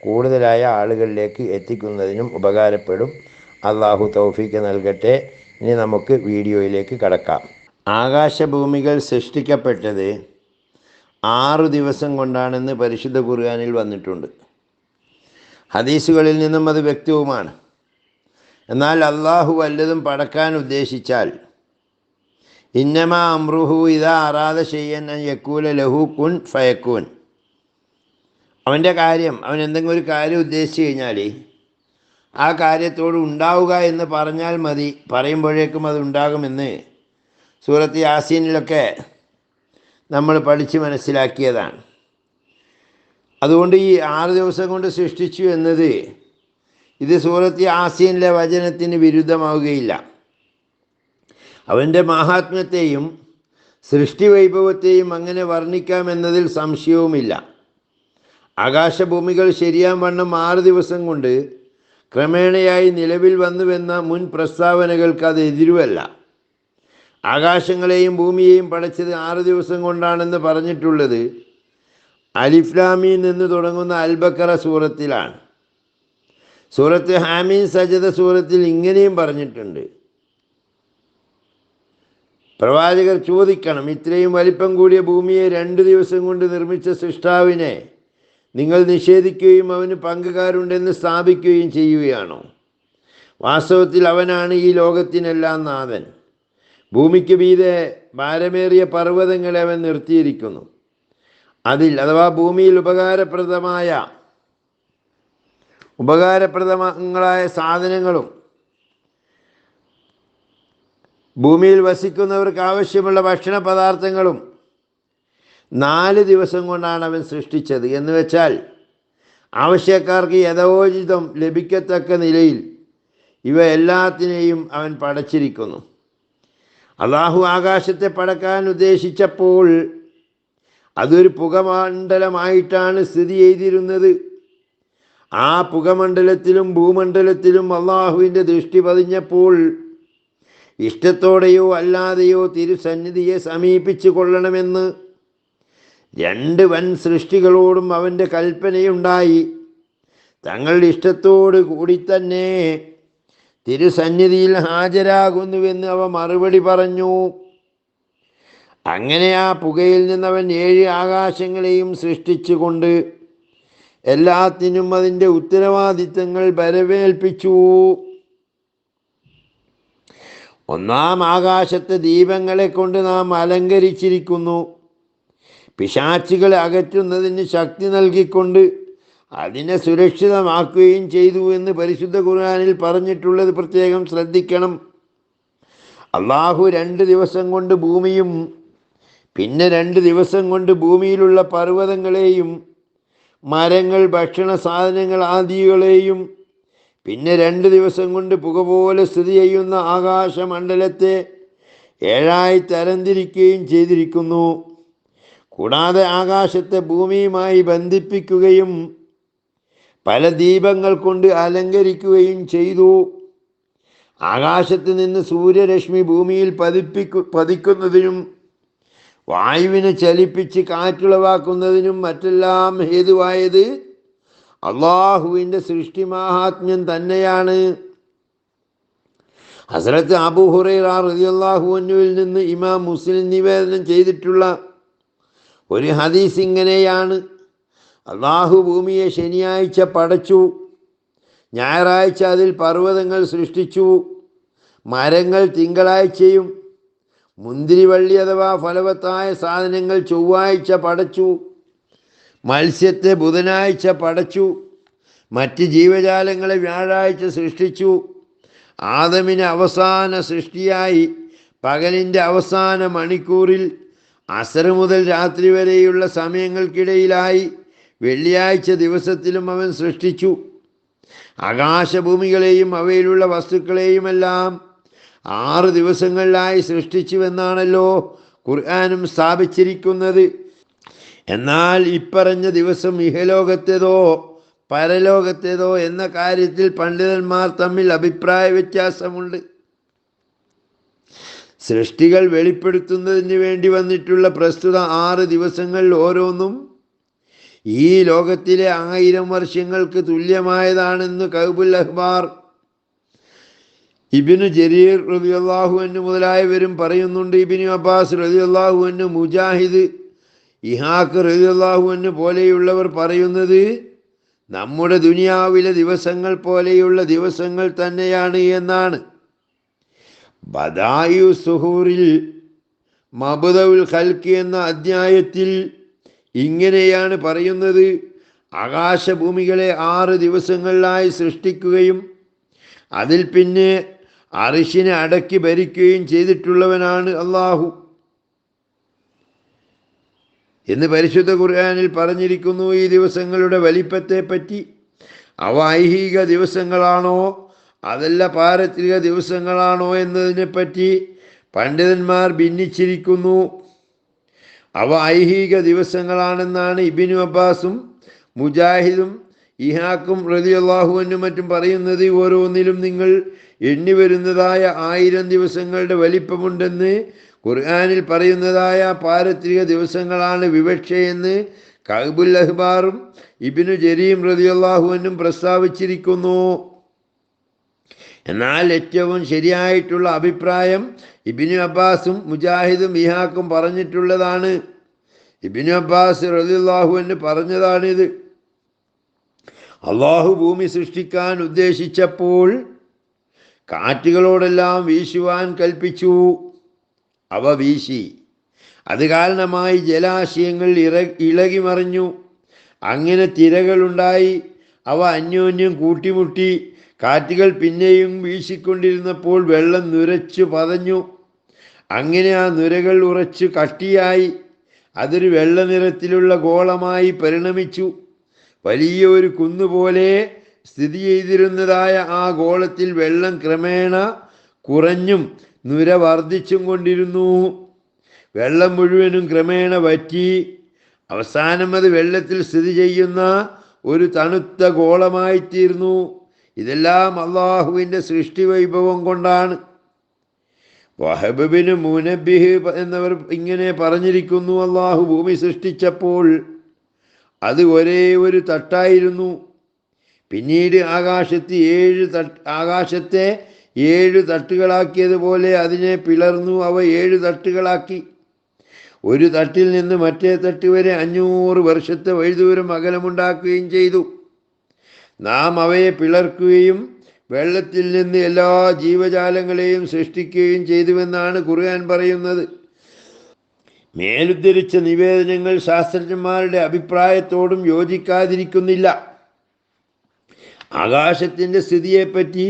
കൂടുതലായ ആളുകളിലേക്ക് എത്തിക്കുന്നതിനും ഉപകാരപ്പെടും. അള്ളാഹു തൗഫീക്ക് നൽകട്ടെ. ഇനി നമുക്ക് വീഡിയോയിലേക്ക് കടക്കാം. ആകാശഭൂമികൾ സൃഷ്ടിക്കപ്പെട്ടത് ആറു ദിവസം കൊണ്ടാണെന്ന് പരിശുദ്ധ ഖുർആാനിൽ വന്നിട്ടുണ്ട്. ഹദീസുകളിൽ നിന്നും അത് വ്യക്തവുമാണ്. എന്നാൽ അള്ളാഹു വല്ലതും പടക്കാൻ ഉദ്ദേശിച്ചാൽ ഇന്നമ അമ്രുഹു ഇതാ അറാദ ചെയ്യൻ യക്കൂല ലഹു കുൻ ഫയക്കൂൻ. അവന്റെ കാര്യം അവൻ എന്തെങ്കിലും ഒരു കാര്യം ഉദ്ദേശിച്ചു കഴിഞ്ഞാൽ ആ കാര്യത്തോട് ഉണ്ടാവുക എന്ന് പറഞ്ഞാൽ മതി. പറയുമ്പോഴേക്കും അത് ഉണ്ടാകുമെന്ന് സൂറത്ത് യാസീനിലൊക്കെ നമ്മൾ പഠിച്ച് മനസ്സിലാക്കിയതാണ്. അതുകൊണ്ട് ഈ ആറ് ദിവസം കൊണ്ട് സൃഷ്ടിച്ചു എന്നത് ഇത് സൂറത്ത് യാസീനിലെ വചനത്തിന് വിരുദ്ധമാവുകയില്ല. അവന്റെ മഹാത്മ്യത്തെയും സൃഷ്ടി വൈഭവത്തെയും അങ്ങനെ വർണിക്കാമെന്നതിൽ സംശയവുമില്ല. ആകാശഭൂമികൾ ശരിയാൻ വണ്ണം ആറ് ദിവസം കൊണ്ട് ക്രമേണയായി നിലവിൽ വന്നുവെന്ന മുൻ പ്രസ്താവനകൾക്ക് അത് എതിരുവല്ല. ആകാശങ്ങളെയും ഭൂമിയെയും പടച്ചത് ആറ് ദിവസം കൊണ്ടാണെന്ന് പറഞ്ഞിട്ടുള്ളത് അലിഫ്ലാമിയിൽ നിന്ന് തുടങ്ങുന്ന അൽബക്കറ സൂറത്തിലാണ്. സൂറത്ത് ഹാമീൻ സജദ സൂറത്തിൽ ഇങ്ങനെയും പറഞ്ഞിട്ടുണ്ട്. പ്രവാചകർ ചോദിക്കണം ഇത്രയും വലിപ്പം കൂടിയ ഭൂമിയെ രണ്ട് ദിവസം കൊണ്ട് നിർമ്മിച്ച സൃഷ്ടാവിനെ നിങ്ങൾ നിഷേധിക്കുകയും അവന് പങ്കുകാരുണ്ടെന്ന് സ്ഥാപിക്കുകയും ചെയ്യുകയാണോ? വാസ്തവത്തിൽ അവനാണ് ഈ ലോകത്തിനെല്ലാം നാഥൻ. ഭൂമിക്ക് മീതെ ഭാരമേറിയ പർവതങ്ങളെ അവൻ നിർത്തിയിരിക്കുന്നു. അതിൽ അഥവാ ഭൂമിയിൽ ഉപകാരപ്രദമായ ഉപകാരപ്രദങ്ങളായ സാധനങ്ങളും ഭൂമിയിൽ വസിക്കുന്നവർക്ക് ആവശ്യമുള്ള ഭക്ഷണ പദാർത്ഥങ്ങളും നാല് ദിവസം കൊണ്ടാണ് അവൻ സൃഷ്ടിച്ചത്. എന്ന് വെച്ചാൽ ആവശ്യക്കാർക്ക് യഥോചിതം ലഭിക്കത്തക്ക നിലയിൽ ഇവ എല്ലാത്തിനെയും അവൻ പടച്ചിരിക്കുന്നു. അള്ളാഹു ആകാശത്തെ പടക്കാൻ ഉദ്ദേശിച്ചപ്പോൾ അതൊരു പുകമണ്ഡലമായിട്ടാണ് സ്ഥിതി ചെയ്തിരുന്നത്. ആ പുകമണ്ഡലത്തിലും ഭൂമണ്ഡലത്തിലും അള്ളാഹുവിന്റെ ദൃഷ്ടി പതിഞ്ഞപ്പോൾ ഇഷ്ടത്തോടെയോ അല്ലാതെയോ തിരുസന്നിധിയെ സമീപിച്ചു കൊള്ളണമെന്ന് രണ്ട് വൻ സൃഷ്ടികളോടും അവന്റെ കൽപ്പനയുണ്ടായി. തങ്ങളുടെ ഇഷ്ടത്തോട് കൂടി തന്നെ തിരുസന്നിധിയിൽ ഹാജരാകുന്നുവെന്ന് അവ മറുപടി പറഞ്ഞു. അങ്ങനെ ആ പുകയിൽ നിന്നവൻ ഏഴ് ആകാശങ്ങളെയും സൃഷ്ടിച്ചുകൊണ്ട് എല്ലാത്തിനും അതിന്റെ ഉത്തരവാദിത്തങ്ങൾ വരവേൽപ്പിച്ചു. ഒന്നാം ആകാശത്തെ ദീപങ്ങളെ കൊണ്ട് നാം അലങ്കരിച്ചിരിക്കുന്നു. പിശാച്ചുകളെ അകറ്റുന്നതിന് ശക്തി നൽകിക്കൊണ്ട് അതിനെ സുരക്ഷിതമാക്കുകയും ചെയ്തു എന്ന് പരിശുദ്ധ ഖുർആാനിൽ പറഞ്ഞിട്ടുള്ളത് പ്രത്യേകം ശ്രദ്ധിക്കണം. അള്ളാഹു രണ്ട് ദിവസം കൊണ്ട് ഭൂമിയും പിന്നെ രണ്ട് ദിവസം കൊണ്ട് ഭൂമിയിലുള്ള പർവതങ്ങളെയും മരങ്ങൾ ഭക്ഷണ സാധനങ്ങൾ ആദികളെയും പിന്നെ രണ്ട് ദിവസം കൊണ്ട് പുക പോലെ സ്ഥിതി ചെയ്യുന്ന ആകാശമണ്ഡലത്തെ ഏഴായി തരംതിരിക്കുകയും ചെയ്തിരിക്കുന്നു. കൂടാതെ ആകാശത്തെ ഭൂമിയുമായി ബന്ധിപ്പിക്കുകയും പല ദീപങ്ങൾ കൊണ്ട് അലങ്കരിക്കുകയും ചെയ്തു. ആകാശത്ത് നിന്ന് സൂര്യരശ്മി ഭൂമിയിൽ പതിപ്പിക്കു പതിക്കുന്നതിനും വായുവിനെ ചലിപ്പിച്ച് കാറ്റുളവാക്കുന്നതിനും മറ്റെല്ലാം ഹേതുവായത് അള്ളാഹുവിന്റെ സൃഷ്ടി മഹാത്മ്യം തന്നെയാണ്. ഹസരത്ത് അബു ഹുറൈറ റളിയല്ലാഹുവിൽ നിന്ന് ഇമാം മുസ്ലിം നിവേദനം ചെയ്തിട്ടുള്ള ഒരു ഹദീസ് ഇങ്ങനെയാണ്. അള്ളാഹു ഭൂമിയെ ശനിയാഴ്ച പടച്ചു. ഞായറാഴ്ച അതിൽ പർവതങ്ങൾ സൃഷ്ടിച്ചു. മരങ്ങൾ തിങ്കളാഴ്ചയും മുന്തിരിവള്ളി അഥവാ ഫലവത്തായ സാധനങ്ങൾ ചൊവ്വാഴ്ച പടച്ചു. മത്സ്യത്തെ ബുധനാഴ്ച പടച്ചു. മറ്റ് ജീവജാലങ്ങളെ വ്യാഴാഴ്ച സൃഷ്ടിച്ചു. ആദമിന് അവസാന സൃഷ്ടിയായി. പകലിന്റെ അവസാന മണിക്കൂറിൽ അസർ മുതൽ രാത്രി വരെയുള്ള സമയങ്ങൾക്കിടയിലായി വെള്ളിയാഴ്ച ദിവസത്തിലും അവൻ സൃഷ്ടിച്ചു. ആകാശഭൂമികളെയും അവയിലുള്ള വസ്തുക്കളെയുമെല്ലാം ആറ് ദിവസങ്ങളിലായി സൃഷ്ടിച്ചുവെന്നാണല്ലോ ഖുർആാനും സ്ഥാപിച്ചിരിക്കുന്നത്. എന്നാൽ ഇപ്പറഞ്ഞ ദിവസം ഇഹലോകത്തേതോ പരലോകത്തേതോ എന്ന കാര്യത്തിൽ പണ്ഡിതന്മാർ തമ്മിൽ അഭിപ്രായ വ്യത്യാസമുണ്ട് സൃഷ്ടികൾ വെളിപ്പെടുത്തുന്നതിന് വേണ്ടി വന്നിട്ടുള്ള പ്രസ്തുത ആറ് ദിവസങ്ങളിൽ ഓരോന്നും ഈ ലോകത്തിലെ ആയിരം വർഷങ്ങൾക്ക് തുല്യമായതാണെന്ന് കൗബുൽ അഹ്ബാർ ഇബിനു ജരീർ റബിയല്ലാഹുവിന് മുതലായവരും പറയുന്നുണ്ട്. ഇബിനു അബ്ബാസ് റബിയല്ലാഹുവിന് മുജാഹിദ് ഇഹാക്ക് ഇഹാഖ് റബിയല്ലാഹുവിന് പോലെയുള്ളവർ പറയുന്നത് നമ്മുടെ ദുനിയാവിലെ ദിവസങ്ങൾ പോലെയുള്ള ദിവസങ്ങൾ തന്നെയാണ് എന്നാണ്. ബദായു സുഹൂറിൽ മബുദുൽ ഖൽക്ക് എന്ന അധ്യായത്തിൽ ഇങ്ങനെയാണ് പറയുന്നത്. ആകാശഭൂമികളെ ആറ് ദിവസങ്ങളിലായി സൃഷ്ടിക്കുകയും അതിൽ പിന്നെ അറിഷിനെ അടക്കി ഭരിക്കുകയും ചെയ്തിട്ടുള്ളവനാണ് അള്ളാഹു എന്ന് പരിശുദ്ധ ഖുർആാനിൽ പറഞ്ഞിരിക്കുന്നു ഈ ദിവസങ്ങളുടെ വലിപ്പത്തെ പറ്റി അവ ഐഹിക ദിവസങ്ങളാണോ? അതല്ല പാരത്രിക ദിവസങ്ങളാണോ എന്നതിനെപ്പറ്റി പണ്ഡിതന്മാർ ഭിന്നിച്ചിരിക്കുന്നു. അവ ഐഹിക ദിവസങ്ങളാണെന്നാണ് ഇബിനു അബ്ബാസും മുജാഹിദും ഇഹാക്കും റലിയല്ലാഹുവിനും മറ്റും പറയുന്നത്. ഓരോന്നിലും നിങ്ങൾ എണ്ണി വരുന്നതായ ആയിരം ദിവസങ്ങളുടെ വലിപ്പമുണ്ടെന്ന് ഖുർആാനിൽ പറയുന്നതായ പാരത്രിക ദിവസങ്ങളാണ് വിവക്ഷയെന്ന് കഹബുൽ അഹ്ബാറും ഇബിനു ജരീം റലിയല്ലാഹുവിനും പ്രസ്താവിച്ചിരിക്കുന്നു. എന്നാൽ ഏറ്റവും ശരിയായിട്ടുള്ള അഭിപ്രായം ഇബിനു അബ്ബാസും മുജാഹിദും ഇഹാക്കും പറഞ്ഞിട്ടുള്ളതാണ്. ഇബിനു അബ്ബാസ് റലിള്ളാഹുവിന് പറഞ്ഞതാണിത്. അള്ളാഹു ഭൂമി സൃഷ്ടിക്കാൻ ഉദ്ദേശിച്ചപ്പോൾ കാറ്റുകളോടെല്ലാം വീശുവാൻ കൽപ്പിച്ചു. അവ വീശി. അത് കാരണമായി ജലാശയങ്ങൾ ഇറ ഇളകി മറിഞ്ഞു. അങ്ങനെ തിരകളുണ്ടായി. അവ അന്യോന്യം കൂട്ടിമുട്ടി. കാറ്റുകൾ പിന്നെയും വീശിക്കൊണ്ടിരുന്നപ്പോൾ വെള്ളം നുരച്ചു പതഞ്ഞു. അങ്ങനെ ആ നുരകൾ ഉറച്ചു കട്ടിയായി. അതൊരു വെള്ള നിറത്തിലുള്ള ഗോളമായി പരിണമിച്ചു. വലിയ ഒരു കുന്നുപോലെ സ്ഥിതി ചെയ്തിരുന്നതായ ആ ഗോളത്തിൽ വെള്ളം ക്രമേണ കുറഞ്ഞും നുര വർദ്ധിച്ചും കൊണ്ടിരുന്നു. വെള്ളം മുഴുവനും ക്രമേണ വറ്റി. അവസാനം അത് വെള്ളത്തിൽ സ്ഥിതി ചെയ്യുന്ന ഒരു തണുത്ത ഗോളമായിത്തീർന്നു. ഇതെല്ലാം അള്ളാഹുവിന്റെ സൃഷ്ടി വൈഭവം കൊണ്ടാണ്. വഹബിന് മുനബിഹ് എന്നവർ ഇങ്ങനെ പറഞ്ഞിരിക്കുന്നു അള്ളാഹു ഭൂമി സൃഷ്ടിച്ചപ്പോൾ അത് ഒരേ ഒരു തട്ടായിരുന്നു. പിന്നീട് ആകാശത്ത് ഏഴ് തട്ട് ആകാശത്തെ ഏഴ് തട്ടുകളാക്കിയതുപോലെ അതിനെ പിളർന്നു അവ ഏഴ് തട്ടുകളാക്കി. ഒരു തട്ടിൽ നിന്ന് മറ്റേ തട്ട് വരെ അഞ്ഞൂറ് വർഷത്തെ വഴിദൂരം അകലമുണ്ടാക്കുകയും ചെയ്തു. നാം അവയെ പിളർക്കുകയും വെള്ളത്തിൽ നിന്ന് എല്ലാ ജീവജാലങ്ങളെയും സൃഷ്ടിക്കുകയും ചെയ്തുവെന്നാണ് ഖുർആൻ പറയുന്നത്. മേലുദ്ധരിച്ച നിവേദനങ്ങൾ ശാസ്ത്രജ്ഞന്മാരുടെ അഭിപ്രായത്തോടും യോജിക്കാതിരിക്കുന്നില്ല. ആകാശത്തിന്റെ സ്ഥിതിയെപ്പറ്റി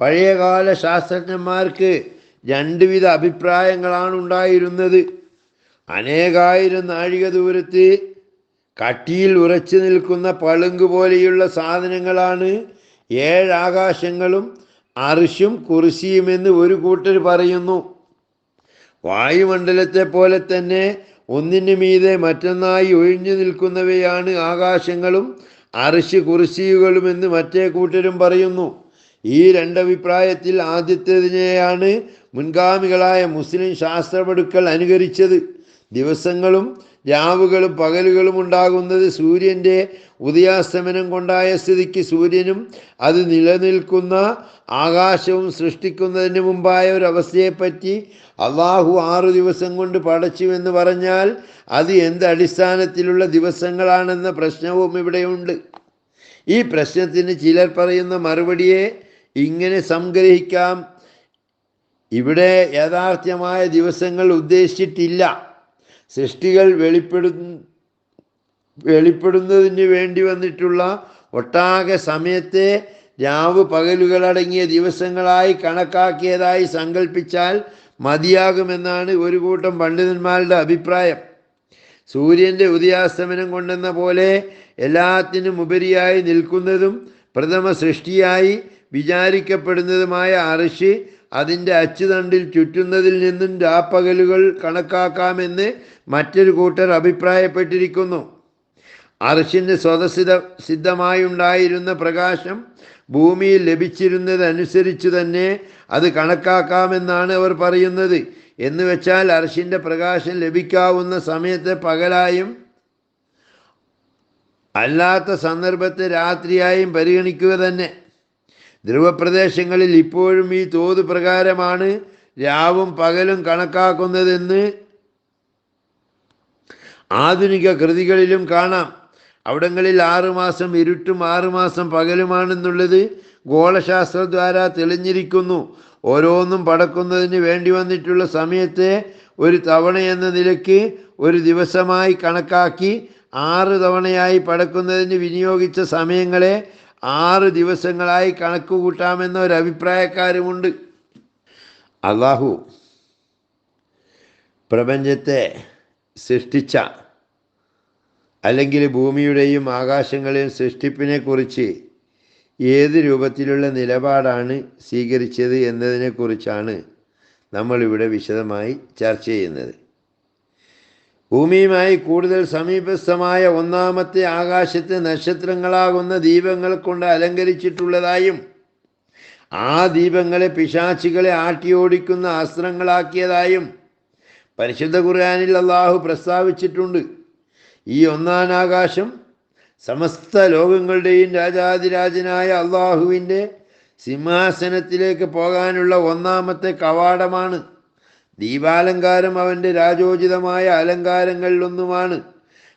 പഴയകാല ശാസ്ത്രജ്ഞന്മാർക്ക് രണ്ടുവിധ അഭിപ്രായങ്ങളാണ് ഉണ്ടായിരുന്നത് അനേകായിരം നാഴിക ദൂരത്ത് കട്ടിയിൽ ഉറച്ചു നിൽക്കുന്ന പളുങ്ക് പോലെയുള്ള സാധനങ്ങളാണ് ഏഴാകാശങ്ങളും അറിശും കുറിശിയും കുറിശിയുമെന്ന് ഒരു കൂട്ടർ പറയുന്നു. വായുമണ്ഡലത്തെ പോലെ തന്നെ ഒന്നിനു മീതെ മറ്റൊന്നായി ഒഴിഞ്ഞു നിൽക്കുന്നവയാണ് ആകാശങ്ങളും അറിശ് കുറിശിയുകളുമെന്ന് മറ്റേ കൂട്ടരും പറയുന്നു. ഈ രണ്ടഭിപ്രായത്തിൽ ആദ്യത്തേതിനെയാണ് മുൻഗാമികളായ മുസ്ലിം ശാസ്ത്രപടുക്കൾ അനുകരിച്ചത്. ദിവസങ്ങളും രാവുകളും പകലുകളും ഉണ്ടാകുന്നത് സൂര്യന്റെ ഉദയാസ്തമനം കൊണ്ടായ സ്ഥിതിക്ക് സൂര്യനും അത് നിലനിൽക്കുന്ന ആകാശവും സൃഷ്ടിക്കുന്നതിന് മുമ്പായ ഒരു അവസ്ഥയെപ്പറ്റി അള്ളാഹു ആറു ദിവസം കൊണ്ട് പടച്ചു എന്ന് പറഞ്ഞാൽ അത് എന്ത് അടിസ്ഥാനത്തിലുള്ള ദിവസങ്ങളാണെന്ന പ്രശ്നവും ഇവിടെയുണ്ട്. ഈ പ്രശ്നത്തിന് ചിലർ പറയുന്ന മറുപടിയെ ഇങ്ങനെ സംഗ്രഹിക്കാം. ഇവിടെ യഥാർത്ഥമായ ദിവസങ്ങൾ ഉദ്ദേശിച്ചിട്ടില്ല. സൃഷ്ടികൾ വെളിപ്പെടു വെളിപ്പെടുന്നതിന് വേണ്ടി വന്നിട്ടുള്ള ഒട്ടാകെ സമയത്തെ രാവ് പകലുകളടങ്ങിയ ദിവസങ്ങളായി കണക്കാക്കിയതായി സങ്കല്പിച്ചാൽ മതിയാകുമെന്നാണ് ഒരു കൂട്ടം പണ്ഡിതന്മാരുടെ അഭിപ്രായം. സൂര്യന്റെ ഉദയാസ്തമനം കൊണ്ടെന്ന പോലെ എല്ലാത്തിനും ഉപരിയായി നിൽക്കുന്നതും പ്രഥമ സൃഷ്ടിയായി വിചാരിക്കപ്പെടുന്നതുമായ അറിഷ് അതിന്റെ അച്ചുതണ്ടിൽ ചുറ്റുന്നതിൽ നിന്നും രാപ്പകലുകൾ കണക്കാക്കാമെന്ന് മറ്റൊരു കൂട്ടർ അഭിപ്രായപ്പെട്ടിരിക്കുന്നു. അർഷിന് സ്വതസിദ്ധ സിദ്ധമായുണ്ടായിരുന്ന പ്രകാശം ഭൂമിയിൽ ലഭിച്ചിരുന്നതനുസരിച്ച് തന്നെ അത് കണക്കാക്കാമെന്നാണ് അവർ പറയുന്നത്. എന്ന് വെച്ചാൽ അർഷിന്റെ പ്രകാശം ലഭിക്കാവുന്ന സമയത്തെ പകലായും അല്ലാത്ത സന്ദർഭത്തെ രാത്രിയായും പരിഗണിക്കുക തന്നെ. ധ്രുവപ്രദേശങ്ങളിൽ ഇപ്പോഴും ഈ തോത് പ്രകാരമാണ് രാവും പകലും കണക്കാക്കുന്നതെന്ന് ആധുനിക കൃതികളിലും കാണാം. അവിടങ്ങളിൽ ആറുമാസം ഇരുട്ടും ആറുമാസം പകലുമാണെന്നുള്ളത് ഗോളശാസ്ത്രദ്വാര തെളിഞ്ഞിരിക്കുന്നു. ഓരോന്നും പടക്കുന്നതിന് വേണ്ടി വന്നിട്ടുള്ള സമയത്തെ ഒരു തവണ എന്ന നിലയ്ക്ക് ഒരു ദിവസമായി കണക്കാക്കി ആറ് തവണയായി പടക്കുന്നതിന് വിനിയോഗിച്ച സമയങ്ങളെ ആറ് ദിവസങ്ങളായി കണക്ക് കൂട്ടാമെന്ന ഒരു അഭിപ്രായക്കാരുമുണ്ട്. അള്ളാഹു പ്രപഞ്ചത്തെ സൃഷ്ടിച്ച അല്ലെങ്കിൽ ഭൂമിയുടെയും ആകാശങ്ങളെയും സൃഷ്ടിപ്പിനെക്കുറിച്ച് ഏത് രൂപത്തിലുള്ള നിലപാടാണ് സ്വീകരിച്ചത് എന്നതിനെക്കുറിച്ചാണ് നമ്മളിവിടെ വിശദമായി ചർച്ച ചെയ്യുന്നത്. ഭൂമിയുമായി കൂടുതൽ സമീപസ്ഥമായ ഒന്നാമത്തെ ആകാശത്തെ നക്ഷത്രങ്ങളാകുന്ന ദീപങ്ങൾ കൊണ്ട് അലങ്കരിച്ചിട്ടുള്ളതായും ആ ദീപങ്ങളെ പിശാചികളെ ആട്ടിയോടിക്കുന്ന അസ്ത്രങ്ങളാക്കിയതായും പരിശുദ്ധ ഖുർആാനിൽ അള്ളാഹു പ്രസ്താവിച്ചിട്ടുണ്ട്. ഈ ഒന്നാം ആകാശം സമസ്ത ലോകങ്ങളുടെയും രാജാതിരാജനായ അള്ളാഹുവിന്റെ സിംഹാസനത്തിലേക്ക് പോകാനുള്ള ഒന്നാമത്തെ കവാടമാണ്. ദീപാലങ്കാരം അവന്റെ രാജോചിതമായ അലങ്കാരങ്ങളിലൊന്നുമാണ്.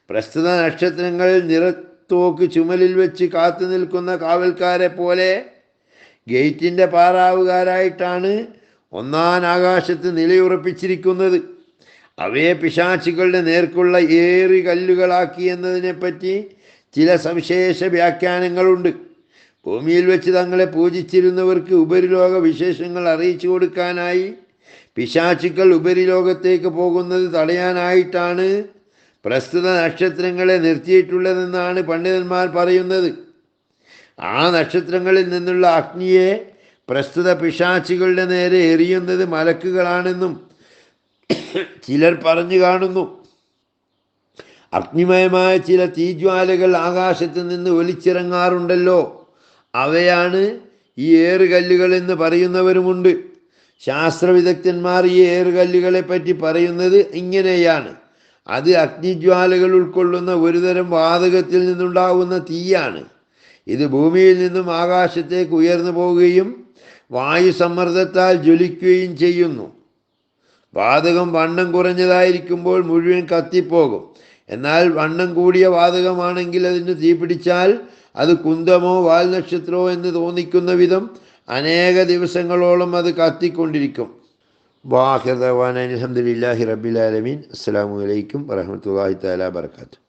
പ്രസ്തുത നക്ഷത്രങ്ങൾ നിറത്തോക്ക് ചുമലിൽ വെച്ച് കാത്തു നിൽക്കുന്ന കാവൽക്കാരെ പോലെ ഗേറ്റിന്റെ പാറാവുകാരായിട്ടാണ് ഒന്നാം ആകാശത്ത് നിലയുറപ്പിച്ചിരിക്കുന്നത്. അവയെ പിശാചികളുടെ നേർക്കുള്ള ഏറി കല്ലുകളാക്കി എന്നതിനെപ്പറ്റി ചില സവിശേഷ വ്യാഖ്യാനങ്ങളുണ്ട്. ഭൂമിയിൽ വെച്ച് തങ്ങളെ പൂജിച്ചിരുന്നവർക്ക് ഉപരിലോക വിശേഷങ്ങൾ അറിയിച്ചു കൊടുക്കാനായി പിശാചുക്കൾ ഉപരിലോകത്തേക്ക് പോകുന്നത് തടയാനായിട്ടാണ് പ്രസ്തുത നക്ഷത്രങ്ങളെ നിർത്തിയിട്ടുള്ളതെന്നാണ് പണ്ഡിതന്മാർ പറയുന്നത്. ആ നക്ഷത്രങ്ങളിൽ നിന്നുള്ള അഗ്നിയെ പ്രസ്തുത പിശാചികളുടെ നേരെ എറിയുന്നത് മലക്കുകളാണെന്നും ചിലർ പറഞ്ഞു കാണുന്നു. അഗ്നിമയമായ ചില തീജ്വാലകൾ ആകാശത്ത് നിന്ന് ഒലിച്ചിറങ്ങാറുണ്ടല്ലോ. അവയാണ് ഈ ഏറുകല്ലുകൾ എന്ന് പറയുന്നവരുമുണ്ട്. ശാസ്ത്രവിദഗ്ധന്മാർ ഈ ഏറുകല്ലുകളെ പറ്റി പറയുന്നത് ഇങ്ങനെയാണ്. അത് അഗ്നിജ്വാലകൾ ഉൾക്കൊള്ളുന്ന ഒരുതരം വാതകത്തിൽ നിന്നുണ്ടാകുന്ന തീയാണ്. ഇത് ഭൂമിയിൽ നിന്നും ആകാശത്തേക്ക് ഉയർന്നു പോവുകയും വായു സമ്മർദ്ദത്താൽ ജ്വലിക്കുകയും ചെയ്യുന്നു. വാതകം വണ്ണം കുറഞ്ഞതായിരിക്കുമ്പോൾ മുഴുവൻ കത്തിപ്പോകും. എന്നാൽ വണ്ണം കൂടിയ വാതകമാണെങ്കിൽ അതിന് തീപിടിച്ചാൽ അത് കുന്തമോ വാൽനക്ഷത്രമോ എന്ന് തോന്നിക്കുന്ന വിധം അനേക ദിവസങ്ങളോളം അത് കത്തിക്കൊണ്ടിരിക്കും. വാഹിർദവാൻ അലഹമുല്ലാഹി റബിലാലമീൻ അസ്സാം വലൈക്കും വരഹമത്തല്ലാഹി താല വർക്കാത്തു